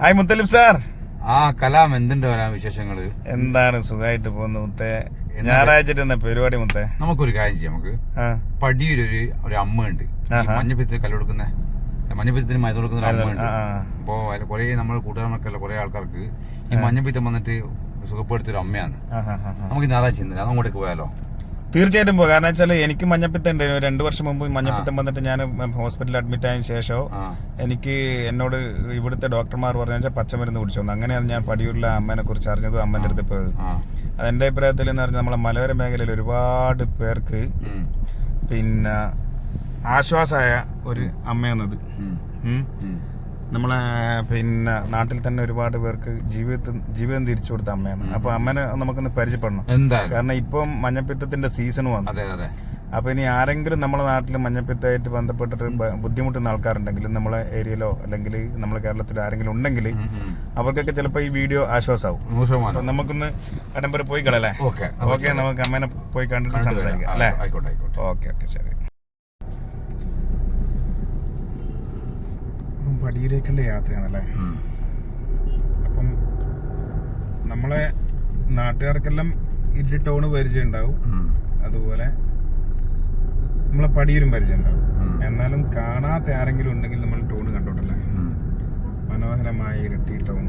Hi Muthalib sir. ആ കലാം എന്തുണ്ട് വരാൻ വിശേഷങ്ങൾ എന്താണ് സുഖമായിട്ട് പോകുന്നു മുത്തേ? ഞായറാഴ്ച എന്ന പരിപാടി മുത്തേ. നമുക്കൊരു കാര്യം ചെയ്യാം നമുക്ക് പടിയൊരു ഒരു ഒരു അമ്മ ഉണ്ട്. മഞ്ഞപ്പിത്തിന് കല്ല് കൊടുക്കുന്ന മഞ്ഞപ്പിത്തിന് മരുന്ന് കൊടുക്കുന്ന ഒരു അമ്മ ഉണ്ട് ആ, ആ. അപ്പോ കൊറേ നമ്മൾ കൂട്ടുകാർക്കല്ല കുറെ ആൾക്കാർക്ക് ഈ മഞ്ഞപ്പിത്തം വന്നിട്ട് സുഖപ്പെടുത്തിയൊരു അമ്മയാണ്. നമുക്ക് ഞായറാഴ്ച ഇന്നലെ അത് അങ്ങോട്ടേക്ക് പോയാലോ? തീർച്ചയായിട്ടും പോകും. കാരണം വെച്ചാൽ എനിക്ക് മഞ്ഞപ്പിത്തം ഉണ്ട് രണ്ട് വർഷം മുമ്പ് മഞ്ഞപ്പിത്തം വന്നിട്ട് ഞാൻ ഹോസ്പിറ്റലിൽ അഡ്മിറ്റ് ആയതിനു ശേഷം എനിക്ക് എന്നോട് ഇവിടുത്തെ ഡോക്ടർമാർ പറഞ്ഞു വെച്ചാൽ പച്ചമരുന്ന് കുടിച്ചു വന്നു അങ്ങനെയാണ് ഞാൻ പടിയൂരിലെ അമ്മേനെ കുറിച്ച് അറിഞ്ഞത് അമ്മേന്റെ അടുത്ത് പോയത്. അത് അതെന്റെ അഭിപ്രായത്തിൽ എന്ന് പറഞ്ഞാൽ നമ്മളെ മലയോര മേഖലയിൽ ഒരുപാട് പേർക്ക് പിന്നെ ആശ്വാസമായ ഒരു അമ്മയെന്നത്. നമ്മളെ പിന്നെ നാട്ടിൽ തന്നെ ഒരുപാട് പേർക്ക് ജീവിതത്തിൽ ജീവിതം തിരിച്ചു കൊടുത്ത അമ്മയാണ്. അപ്പൊ അമ്മനെ നമുക്കൊന്ന് പരിചയപ്പെടണം. എന്താ കാരണം ഇപ്പം മഞ്ഞപ്പിത്തത്തിന്റെ സീസൺ വന്നു. അതെ അതെ. അപ്പൊ ഇനി ആരെങ്കിലും നമ്മുടെ നാട്ടിൽ മഞ്ഞപ്പിത്തമായിട്ട് ബന്ധപ്പെട്ടിട്ട് ബുദ്ധിമുട്ടുന്ന ആൾക്കാരുണ്ടെങ്കിൽ നമ്മളെ ഏരിയയിലോ അല്ലെങ്കിൽ നമ്മളെ കേരളത്തിൽ ആരെങ്കിലും ഉണ്ടെങ്കിൽ. അവർക്കൊക്കെ ചിലപ്പോൾ ഈ വീഡിയോ ആശ്വാസമാവും അപ്പൊ നമുക്കൊന്ന് അടമ്പര പോയി കളല്ലേ ഓക്കെ. ഓക്കെ നമുക്ക് അമ്മേനെ പോയി കണ്ടിട്ട് സംസാരിക്കാം അല്ലേ? ആയിക്കോട്ടെ ആയിക്കോട്ടെ. ഓക്കെ ഓക്കെ ശരി. അപ്പം പടിയിലേക്കുള്ള യാത്രയാണല്ലേ. അപ്പം നമ്മളെ നാട്ടുകാർക്കെല്ലാം ഇല്ലി ടൗണ് പരിചയം ഉണ്ടാവും അതുപോലെ നമ്മളെ പടിയൂരും പരിചയം ഉണ്ടാവും എന്നാലും കാണാത്ത ആരെങ്കിലും ഉണ്ടെങ്കിൽ നമ്മൾ ടൗണ് കണ്ടോട്ടല്ലേ. മനോഹരമായ ഇരട്ടി ടൗൺ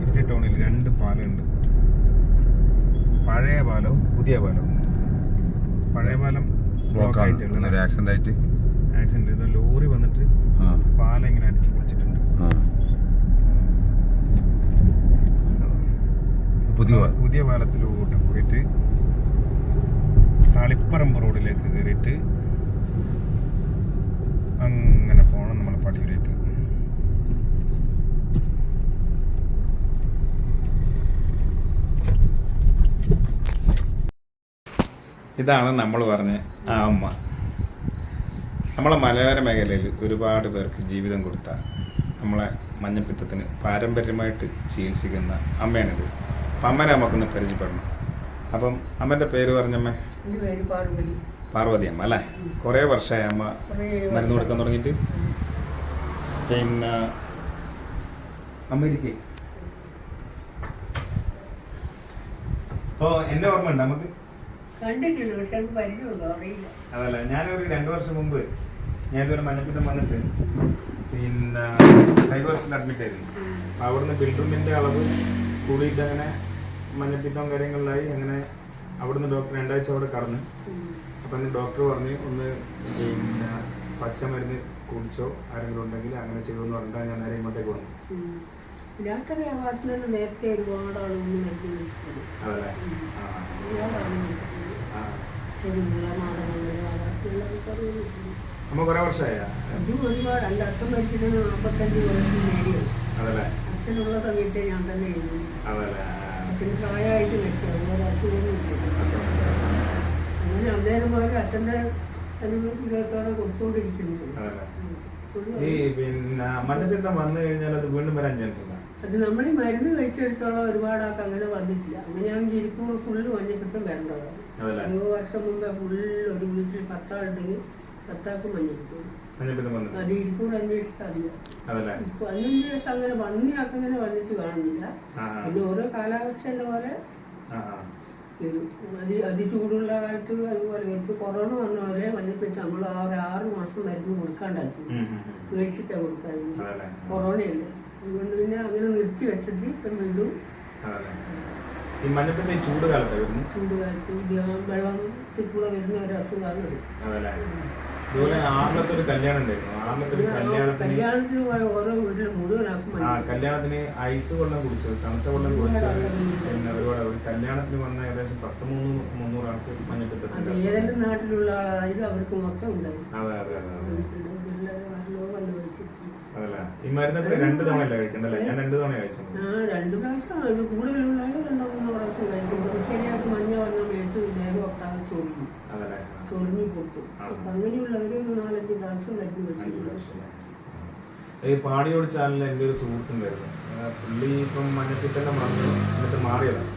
ഇരട്ടി ടൗണിൽ രണ്ട് പാലമുണ്ട്. പഴയ പാലവും പുതിയ പാലവും. പഴയ പാലം ബ്ലോക്ക് ആയിട്ടുള്ള ആക്സിഡന്റ് ആയിട്ട്. ആക്സിഡന്റ് ലോറി വന്നിട്ട് പാലം ഇങ്ങനെ അടിച്ചു പൊളിച്ചിട്ടുണ്ട്. പുതിയ പുതിയ പാലത്തിലൂട്ട് പോയിട്ട് തളിപ്പറമ്പ് റോഡിലേക്ക് കയറിയിട്ട് അങ്ങനെ പോകണം നമ്മൾ പടിയിലേക്ക്. ഇതാണ് നമ്മൾ പറഞ്ഞ ആ അമ്മ. നമ്മളെ മലയോര മേഖലയിൽ ഒരുപാട് പേർക്ക് ജീവിതം കൊടുത്ത നമ്മളെ മഞ്ഞപ്പിത്തത്തിന് പാരമ്പര്യമായിട്ട് ചികിത്സിക്കുന്ന അമ്മയാണിത്. അപ്പം അമ്മനെ നമുക്കൊന്ന് പരിചയപ്പെടണം. അപ്പം അമ്മന്റെ പേര് പറഞ്ഞമ്മേ? പാർവതി. അമ്മ അല്ലേ? കുറേ വർഷമായി അമ്മ മരുന്ന് കൊടുക്കാൻ തുടങ്ങിയിട്ട്? പിന്നെ അമ്മ അപ്പോൾ എന്നെ ഓർമ്മയുണ്ട് നമുക്ക്? കണ്ടിട്ടുണ്ട് പക്ഷെ എനിക്ക് പരിചയമുണ്ടോ? അറിയില്ല. അതല്ല ഞാനൊരു രണ്ടു വർഷം മുമ്പ് ഞാൻ ഇതുവരെ മഞ്ഞപ്പിത്തം വന്നിട്ട് പിന്നെ ഹൈ ഹോസ്പിറ്റലിൽ അഡ്മിറ്റ് ആയിരുന്നു അപ്പം അവിടുന്ന് ബിൽഡ്രൂമിന്റെ അളവ് കൂടിയിട്ട് അങ്ങനെ മഞ്ഞപ്പിത്തവും കാര്യങ്ങളിലായി അങ്ങനെ അവിടുന്ന് ഡോക്ടർ രണ്ടാഴ്ച അവിടെ കടന്ന്. അപ്പം ഡോക്ടർ പറഞ്ഞ് ഒന്ന് പിന്നെ പച്ചമരുന്ന് കുടിച്ചോ ആരെങ്കിലും ഉണ്ടെങ്കിൽ അങ്ങനെ എന്ന് പറഞ്ഞാൽ ഞാൻ നേരെ ഇങ്ങോട്ടേക്ക് വന്നു. ഭാഗത്ത് നിന്ന് നേരത്തെ ഒരുപാട് ആളുകൾ മരുന്ന് ഒരുപാട്. ചെറുമുള്ള മാതമംഗല വളർത്തിയുള്ളതൊക്കെ അമ്മ കുറെ വർഷമായ അച്ഛൻ മരിച്ചിട്ട് നേടിയത്. അതല്ലേ? അച്ഛനുള്ള സമയത്ത് ഞാൻ തന്നെ അതല്ലേ? അച്ഛന് പ്രായമായിട്ട് മരിച്ചത് അതുപോലെ അസുഖമൊന്നും ഇല്ല ആ, അങ്ങനെ അന്നേരം പോലെ അച്ഛന്റെ അനുഗ്രഹത്തോടെ കൊടുത്തുകൊണ്ടിരിക്കുന്നു. അതല്ലേ? ഉം. ഫുള്ള് ഈ പിന്നെ മഞ്ഞപ്പിത്തം വന്നു കഴിഞ്ഞാൽ അത് വീണ്ടും വരാൻ ചാൻസ് ഉണ്ടോ? അത് നമ്മൾ ഈ മരുന്ന് കഴിച്ചെടുത്തോളം ഒരുപാട് ആൾക്ക് അങ്ങനെ വന്നിട്ടില്ല. അങ്ങനെയാണെങ്കിൽ ഇരിക്കുമ്പോൾ ഫുള്ള് മഞ്ഞപ്പിത്തം വരേണ്ടതാണ്. ഒരു വർഷം മുമ്പേ ഫുള്ള് ഒരു വീട്ടിൽ പത്താളുണ്ടെങ്കിൽ പത്താൾക്ക് മഞ്ഞപ്പിത്തം മഞ്ഞപ്പിത്തം വന്നിട്ട്. അത് ഇരിക്കൂടെ അന്വേഷിച്ചാൽ അറിയാം ഇപ്പൊ ശേഷം അങ്ങനെ വന്നിയാൾക്ക് അങ്ങനെ വന്നിട്ട് കാണുന്നില്ല. പിന്നെ ഓരോ കാലാവസ്ഥേന്റെ പോലെ. വരും. അതി അതിചൂടുള്ള കാലത്ത് അതുപോലെ ഇപ്പൊ കൊറോണ വന്ന പോലെ മഞ്ഞപ്പിത്തം നമ്മൾ ആ ഒരു ആറ് മാസം മരുന്ന് ഉം. പേടിച്ചിട്ടാണ് കൊടുക്കാറുണ്ട്. കൊറോണയല്ലേ. അതുകൊണ്ട് പിന്നെ അങ്ങനെ നിർത്തി വെച്ചിട്ട് ഇപ്പം വീണ്ടും ഈ മഞ്ഞപ്പിത്തം ഈ ചൂട് കാലത്ത് വരുന്നു ചൂടുകാലത്ത് ഈ വ്യ- വെള്ളത്തിൽ കൂടെ വരുന്ന ഒരു അസുഖമാണ് ഇതുപോലെ ആറിലത്തെ ഒരു കല്യാണം ഉണ്ടായിരുന്നു. ആറിലത്തെ ഒരു കല്യാണത്തിന് കല്യാണത്തിന് പോയ ഓരോ വീട്ടിലും ആ കല്യാണത്തിന് ഐസ് വെള്ളം കുടിച്ചത് തണുത്ത വെള്ളം കുടിച്ചത്. പിന്നെ ഒരുപാട് ഒരു കല്യാണത്തിന് വന്ന ഏകദേശം പത്ത് മൂന്ന് മുന്നൂറ് ആൾക്ക് മഞ്ഞപ്പിത്തത്തിന്റെ ഏതെങ്കിലും നാട്ടിലുള്ള ആളായാലും അവർക്ക് മൊത്തം ഉണ്ടാവും അതെ അതെ അതെ അതല്ലേ? ഈ മരുന്നൊക്കെ രണ്ട് തവണ അല്ലേ കഴിക്കണ്ടല്ലേ? ഞാൻ രണ്ട് തവണ കഴിച്ചു രണ്ട് പ്രാവശ്യം കൂടുതലുള്ള രണ്ടോ മൂന്നോ പ്രാവശ്യം കഴിക്കും. ശരിയായിട്ട് മഞ്ഞ വന്ന മേത്ത് ദേഹം ഒട്ടാകെ ചൊറിയും. ചൊറിഞ്ഞു പൊട്ടും. അപ്പം അങ്ങനെയുള്ളവർ ഒരു നാലഞ്ച് പ്രാവശ്യം മരുന്ന് അല്ലേ? ഈ പാടിയോട് ചാനലിൽ എന്റെ ഒരു സുഹൃത്തുണ്ടായിരുന്നു. പുള്ളി ഇപ്പം മഞ്ഞപ്പിത്തന്നെ മറന്നു എന്നിട്ട് മാറിയതാണ്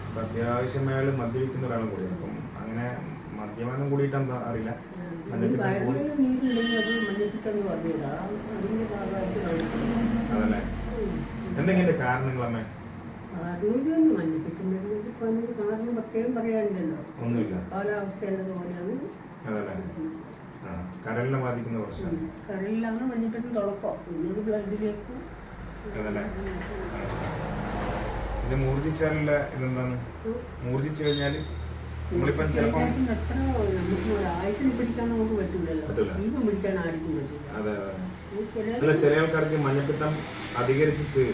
അപ്പം അത്യാവശ്യം അയാൾ മദ്യപിക്കുന്ന ഒരാളും കൂടി അപ്പം അങ്ങനെ മദ്യപാനം കൂടിയിട്ട് എന്താ അറിയില്ല. അതല്ലേ? എന്തെങ്കിലും കാരണങ്ങളമ്മേ വരുന്നത് ഇപ്പം നമുക്ക് കാരണം പ്രത്യേകം പറയാനില്ലല്ലോ. ഒന്നുമില്ല. കാലാവസ്ഥേന്റെ പോലെയാണ്. അതല്ലേ ആ കരളിനെ ബാധിക്കുന്ന പ്രശ്നം. കരലിലാണ് മഞ്ഞപ്പിത്തം തുടക്കം പിന്നീട് ബ്ലഡിലേക്ക് അതല്ലേ? ഇത് മൂർജിച്ചാലുള്ള ഇതെന്താണ്? മൂർജിച്ചു കഴിഞ്ഞാൽ നമ്മളിപ്പം ചിലപ്പം എത്ര നമുക്ക് ആയുസിന് പിടിക്കാൻ നമുക്ക് പറ്റില്ലല്ലോ ദീപം പിടിക്കാൻ ആർക്കും പറ്റില്ല അതെ. അല്ല ചില ആൾക്കാർക്ക് മഞ്ഞപ്പിത്തം അധികരിച്ചിട്ട്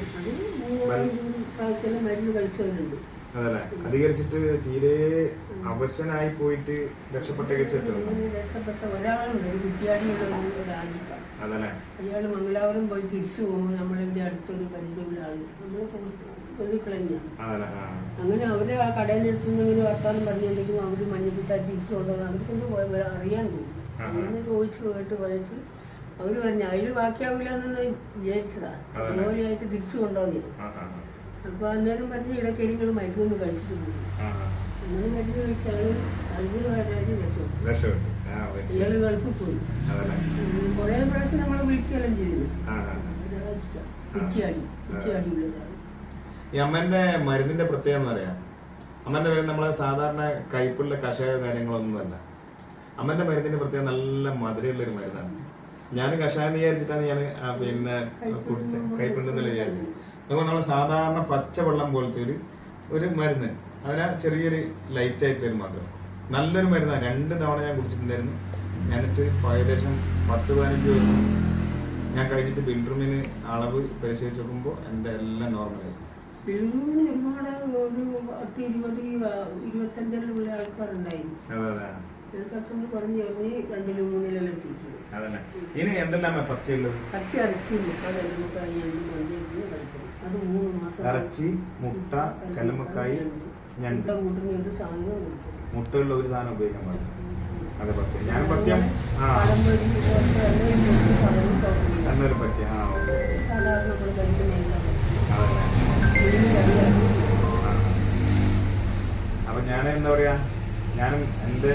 മരുന്ന് കഴിച്ചവരുണ്ട് അതല്ലേ? അധികരിച്ചിട്ട് തീരെ അവശനായി പോയിട്ട് രക്ഷപ്പെട്ട കേസ് രക്ഷപ്പെട്ട ഒരാളുണ്ട് ഒരു കുറ്റിയാടിയുള്ള രാജിക്ക അതല്ലേ? അയാൾ മംഗലാപുരം പോയി തിരിച്ചു പോകുമ്പോൾ നമ്മളിവിടെ അടുത്തൊരു പരിചയമുള്ള നമ്മൾ തൊഴിൽക്കളഞ്ഞാണ് അങ്ങനെ അവർ ആ കടയിലെടുത്തു ഇങ്ങനെ വർത്താനം പറഞ്ഞിട്ടുണ്ടെങ്കിൽ അവർ മഞ്ഞപ്പിത്ത തിരിച്ചു കൊണ്ടുവന്ന് അവർക്കൊന്നും അറിയാൻ തോന്നും. അങ്ങനെ ചോദിച്ചു കേട്ട് പോയിട്ട് അവർ പറഞ്ഞു അതിൽ ബാക്കിയാവില്ല എന്നൊന്ന് വിചാരിച്ചതാ. അതല്ലേ? അതുപോലെയായിട്ട് തിരിച്ചു കൊണ്ടുവന്നു. അപ്പൊ അന്നേരം പറഞ്ഞ് ഇടയ്ക്കരികൾ മരുന്നൊന്ന് കഴിച്ചിട്ട് പോകും. അങ്ങനെ മരുന്ന് കഴിച്ചാൽ അതിന് രക്ഷപ്പെട്ടു രക്ഷപ്പെട്ടു. ഇയാൾ ഗൾഫിൽ പോയി. കൊറേ പ്രാവശ്യം നമ്മൾ വിളിക്കുകയെല്ലാം ചെയ്തു കുറ്റിയാടി ഒരാൾ ഈ അമ്മേന്റെ മരുന്നിന്റെ പ്രത്യേകത എന്ന് പറയാം. അമ്മേന്റെ മരുന്ന് നമ്മളെ സാധാരണ കൈപ്പുള്ള കഷായ കാര്യങ്ങളൊന്നും അല്ല. അമ്മേന്റെ മരുന്നിന്റെ പ്രത്യേകത നല്ല മധുരമുള്ള ഒരു മരുന്നാണ്. ഞാൻ കഷായം വിചാരിച്ചിട്ടാണ് ഞാൻ പിന്നെ കുടിച്ച കയ്പുണ്ടെന്നല്ല വിചാരിച്ചത്. അപ്പൊ നമ്മൾ സാധാരണ പച്ചവെള്ളം പോലത്തെ ഒരു ഒരു മരുന്ന്. അതിനാ ചെറിയൊരു ലൈറ്റ് ആയിട്ടൊരു മാത്രം നല്ലൊരു മരുന്നാണ് രണ്ട് തവണ ഞാൻ കുടിച്ചിട്ടുണ്ടായിരുന്നു. ഞാനിട്ട് ഏകദേശം പത്ത് പതിനഞ്ച് ദിവസം ഞാൻ കഴിഞ്ഞിട്ട് ബിൽഡ്രൂമിന് അളവ് പരിശോധിച്ച് നോക്കുമ്പോൾ എന്റെ എല്ലാം നോർമലായി ബെംഗളൂരിന് ഒരുപാട് ഒരു പത്ത് ഇരുപത് ഇരുപത്തഞ്ചിലുള്ള ആൾക്കാരുണ്ടായിരുന്നു. അതെ അതെ. ഇതിനകത്തുനിന്ന് കുറഞ്ഞ് കുറഞ്ഞ് രണ്ടിലും മൂന്നിലെല്ലാം എത്തിയിട്ടുണ്ട്. അതന്നെ. ഇനി എന്തെല്ലാം പത്തിയുള്ളത്? പച്ച ഇറച്ചി മുട്ട കല്ലുമുക്കായി എണ്ണ മഞ്ഞൾ കഴിക്കണം അത് മൂന്ന് മാസം ഇറച്ചി മുട്ട കൂട്ടുന്ന ഒരു സാധനം കൊടുക്കണം മുട്ടയുള്ള ഒരു സാധനം ഉപയോഗിക്കാൻ പാടില്ല. അതെ പത്യം ഞാൻ പത്യം ആ. എന്നൊരു പത്യം ആ ഓക്കെ സാധാരണ നമ്മൾ കഴിക്കുന്ന അപ്പൊ ഞാൻ എന്താ പറയാ? ഞാനും എന്റെ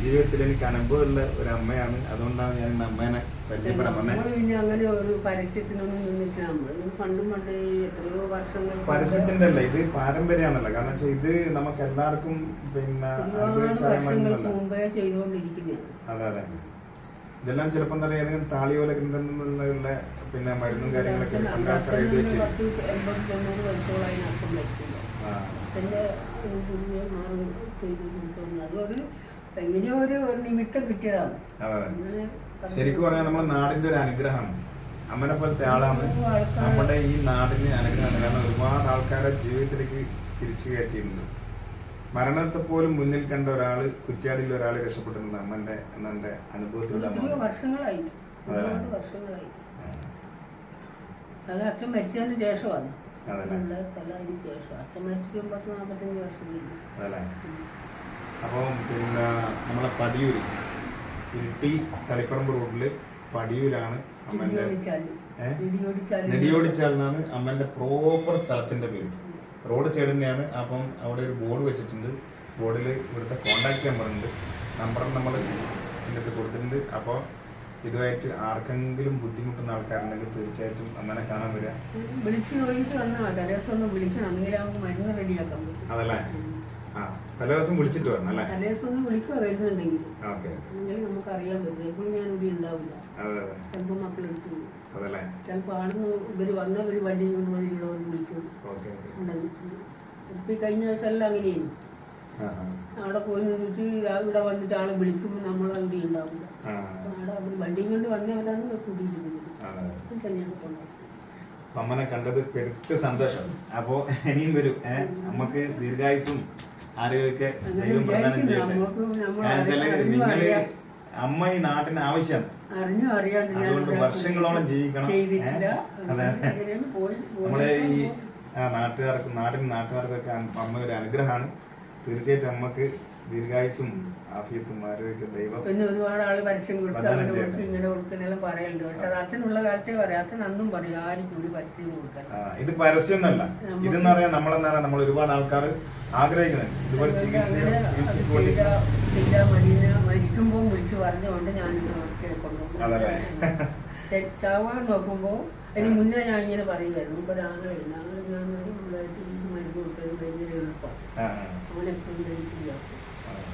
ജീവിതത്തിൽ എനിക്ക് അനുഭവമുള്ള ഒരു അമ്മയാണ് അതുകൊണ്ടാണ് ഞാൻ അമ്മേനെ പരിചയപ്പെടാൻ വന്നത് പിന്നെ അങ്ങനെ ഒരു പരസ്യത്തിനൊന്നും നിന്നിട്ട് നമ്മൾ പണ്ടും പണ്ടേ എത്രയോ വർഷങ്ങൾ പരസ്യത്തിന്റെ അല്ല ഇത് പാരമ്പര്യമാണല്ലോ കാരണം വെച്ചാൽ ഇത് നമുക്ക് എല്ലാവർക്കും പിന്നെ വർഷങ്ങൾക്ക് മുമ്പേ അതെ അതെ. ഇതെല്ലാം ചിലപ്പോൾ എന്താ പറയുക ഏതെങ്കിലും താളിയോല ഗ്രന്ഥങ്ങളിലുള്ള പിന്നെ മരുന്നും കാര്യങ്ങളൊക്കെ ഉണ്ടാക്കാൻ എഴുതി വെച്ച് ആ. എങ്ങനെയോ ഒരു നിമിത്തം കിട്ടിയതാണ്. ശരിക്കും പറഞ്ഞാൽ നമ്മുടെ നാടിന്റെ ഒരു അനുഗ്രഹമാണ്. അമ്മനെ പോലത്തെ ആളാണ്. നമ്മുടെ ഈ നാടിന് അനുഗ്രഹമാണ്. കാരണം ഒരുപാട് ആൾക്കാരെ ജീവിതത്തിലേക്ക് തിരിച്ചു കയറ്റിയിട്ടുണ്ട്. മരണത്തെ പോലും മുന്നിൽ കണ്ട ഒരാൾ കുറ്റ്യാടിയിൽ ഒരാൾ രക്ഷപ്പെട്ടിട്ടുണ്ട് അമ്മന്റെ എന്നെ അനുഭവത്തിലുള്ള വർഷങ്ങളായി. വർഷങ്ങളായി. അത് അച്ഛൻ മരിച്ചതിന് ശേഷമാണ്. ശേഷം. അച്ഛൻ മരിച്ചിട്ട് പത്ത് നാൽപ്പത്തഞ്ച് വർഷം അപ്പം പിന്നെ നമ്മളെ പടിയൂര് ഇരിട്ടി തളിപ്പറമ്പ് റോഡിൽ പടിയൂരാണ്? ഇടിയോടിച്ചാൽ. നെടിയോടിച്ചാലിനാണ് അമ്മന്റെ പ്രോപ്പർ സ്ഥലത്തിന്റെ പേര്. റോഡ് സൈഡ് തന്നെയാണ്. അപ്പം അവിടെ ഒരു ബോർഡ് വെച്ചിട്ടുണ്ട്. ബോർഡിൽ ഇവിടുത്തെ കോണ്ടാക്ട് നമ്പർ ഉണ്ട്. നമ്പർ നമ്മൾ ഇതിനകത്ത് കൊടുത്തിട്ടുണ്ട്. അപ്പോൾ ഇതുമായിട്ട് ആർക്കെങ്കിലും ബുദ്ധിമുട്ടുന്ന ആൾക്കാരുണ്ടെങ്കിൽ തീർച്ചയായിട്ടും അമ്മനെ കാണാൻ വരിക. വിളിച്ചു നോക്കിയിട്ട് വന്നാൽ തലേദിവസം ഒന്ന് വിളിക്കണം. നമുക്ക് മരുന്ന് റെഡിയാക്കാൻ അതല്ലേ? ആ തലേദിവസം വിളിച്ചിട്ട് വരണം അല്ലേ? തലേദിവസം ഒന്ന് വിളിക്കുക വരുന്നുണ്ടെങ്കിൽ നമുക്ക് അറിയാൻ പറ്റില്ല. ഇപ്പം ഞാൻ ഇവിടെ ഉണ്ടാവില്ല ചിലപ്പോ ചിലപ്പോൾ ആണെന്ന് ഇവർ അതല്ലേ? ചിലപ്പോൾ ആടുന്ന് ഇവർ വന്നവർ വണ്ടി കൊണ്ട് വന്ന് ഇവിടെ വന്ന് വിളിച്ചു ഇപ്പം ഈ കഴിഞ്ഞ ദിവസം എല്ലാം അങ്ങനെയായിരുന്നു. അവിടെ പോയി നിന്നിട്ട് ഇവിടെ വന്നിട്ട് ആളെ വിളിക്കുമ്പോൾ നമ്മൾ അവിടെ ഉണ്ടാവില്ല. അവിടെ അവർ വണ്ടിയും കൊണ്ട് വന്നവരാണ് കൂട്ടിയിരിക്കുന്നത് കല്യാണം അമ്മനെ കണ്ടത് പെരുത്ത് സന്തോഷം. അപ്പോ ഇനിയും വരും. ഏഹ് നമുക്ക് ദീർഘായുസും ആരോഗ്യമൊക്കെ ദൈവം ചെയ്യട്ടെ. അമ്മ ഈ നാട്ടിന് ആവശ്യം. അറിഞ്ഞു അറിയാണ്ട് ഞാൻ അതുകൊണ്ട് വർഷങ്ങളോളം ജീവിക്കണം. അതെ. നമ്മളെ ഈ നാട്ടുകാർക്ക് നാടിന് നാട്ടുകാർക്കൊക്കെ അമ്മ ഒരു അനുഗ്രഹമാണ്. തീർച്ചയായിട്ടും അമ്മയ്ക്ക് ദീർഘായുസും ആഫിയത്തും ആരോഗ്യത്തെ ദൈവം പിന്നെ ഒരുപാട് ആൾ പരസ്യം ചെയ്യട്ടെ. ഇങ്ങനെ കൊടുക്കുന്നെല്ലാം പറയലുണ്ട്. പക്ഷെ അത് അച്ഛനുള്ള കാലത്തെ പറയാം. അച്ഛൻ അന്നും പറയും ആർക്കും ഒരു പരസ്യം കൊടുക്കണം ഇത് ഇത് പരസ്യമൊന്നല്ല. ഇതെന്ന് പറയാൻ നമ്മളെന്താണ് നമ്മൾ ഒരുപാട് ആൾക്കാർ ആഗ്രഹിക്കുന്നുണ്ട് ഇതുപോലെ ചികിത്സയ്ക്ക് വേണ്ടി മരിക്കുമ്പോൾ വിളിച്ചു പറഞ്ഞുകൊണ്ട് ഞാൻ? ചാവാൻ നോക്കുമ്പോൾ അതിന് മുന്നേ ഞാൻ ഇങ്ങനെ പറയുമായിരുന്നു. ഇപ്പൊ രാവിലെ രാവിലെ ഞാൻ മരുന്ന് കൊടുക്കുന്നത് ഭയങ്കര എളുപ്പമാണ് എപ്പോഴും ധരിക്കില്ല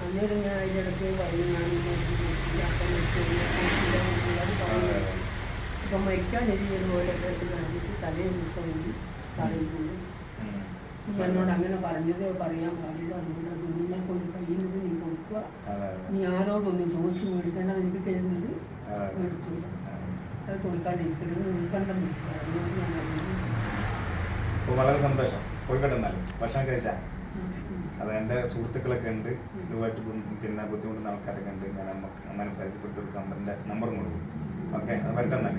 അന്നേരം ഞാൻ അതിന്റെ ഇടയ്ക്ക് പറയും ഞാൻ ഈ മരുന്ന് കൊടുക്കില്ല, അപ്പം വെച്ച് കഴിഞ്ഞാൽ കുടിക്കില്ല, കുടിക്കില്ല എന്ന് ആ, പറയുന്നത്. ഇപ്പം മരിക്കാൻ ഇരിക്കുന്ന പോലെ കാണിച്ച് തലേ ദിവസം പറയുന്നു എന്നോട് അങ്ങനെ പറഞ്ഞത് പറയാൻ പാടില്ല. അതുകൊണ്ട് അത് നിന്നെ കൊണ്ട് കഴിയുന്നത് നീ കൊടുക്കുക. നീ ആരോടൊന്നും ചോദിച്ചു മേടിക്കേണ്ട എനിക്ക് തരുന്നത്. മേടിച്ചു. അത്. കൊടുക്കാണ്ടിരിക്കരുത്. നിർബന്ധം പിടിച്ചു വളരെ സന്തോഷം. പോയിക്കോട്ടെ എന്നാലും. ഭക്ഷണം കഴിച്ചാ? ഉം. അത് എന്റെ സുഹൃത്തുക്കളൊക്കെ ഉണ്ട്. ഇതുമായിട്ട് പിന്നെ ബുദ്ധിമുട്ടുന്ന ആൾക്കാരൊക്കെ ഉണ്ട്. ഞാൻ നമുക്ക് അമ്മനെ പരിചയപ്പെടുത്തി കൊടുക്കാൻ നമ്പറും കൊടുക്കും. ഓക്കെ? അത് എന്നാൽ